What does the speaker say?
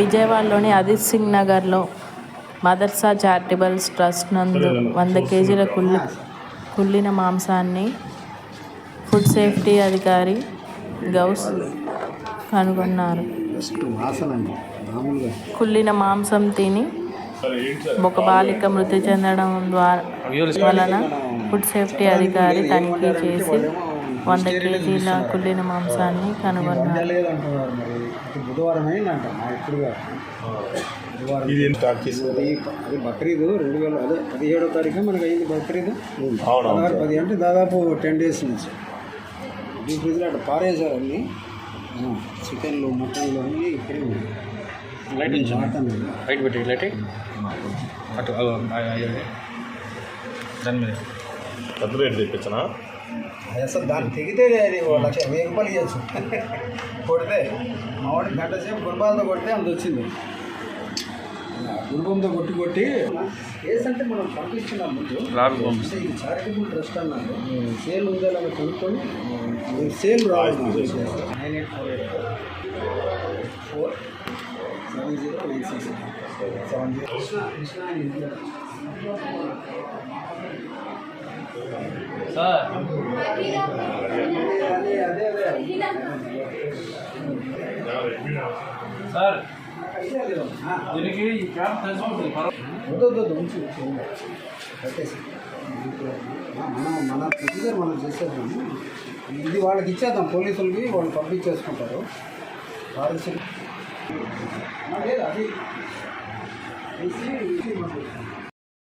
విజయవాడలోని అజిత్ సింగ్ నగర్లో మదర్సా charitable trust నందు వంద కేజీల కుళ్ళి కుళ్ళిన మాంసాన్ని ఫుడ్ సేఫ్టీ అధికారి గౌస్ కనుగొన్నారు. కుళ్ళిన మాంసం తిని ఒక బాలిక మృతి చెందడం ద్వారా వలన ఫుడ్ సేఫ్టీ అధికారి తనిఖీ చేసి వంద కేజీల కుళ్ళిన మాంసాన్ని కనుగొన్నారు. బక్రీద్ రెండు వేల అదే పదిహేడో తారీఖు మనకి అయింది బక్రీద్. పదహారు పది అంటే దాదాపు టెన్ డేస్ నుంచి. డీ ఫ్రిడ్జ్లో అట్లా పారేశారు అన్ని. చికెన్లు మటన్లు అన్నీ ఇక్కడే ఉన్నాయి. లైట్ లైట్ పెట్టి లైట్ అటు దాని మీద. పెద్ద రేట్ తెప్పించనా? అసలు దాన్ని తెగితే లక్ష వెయ్యి రూపాయలు ఇవ్వచ్చు కొడితే మావాడి గంట సేపు గుర్బాలతో కొడితే అంత వచ్చింది. గుర్బంతో కొట్టి కొట్టి అంటే మనం పంపిస్తున్నాం ముందు ఇది చారిటబుల్ ట్రస్ట్ అన్నారు సేల్ ఉందా అని కొనుక్కొని సేల్ రావాలి nine eight four eight four seven zero nine six seven zero Krishna Krishna India sir. అదే అదే అదే. సార్. దీనికి ఈ క్యాప్ తెలిసిపోతుంది వద్దు ఉంచు ఉంచు. పెట్టేసి మనం మన ప్రొసీజర్ మనం చేసేద్దాము ఇది వాళ్ళకి ఇచ్చేద్దాం పోలీసులకి వాళ్ళు పంపించేసుకుంటారు ఆ, లేదు అది.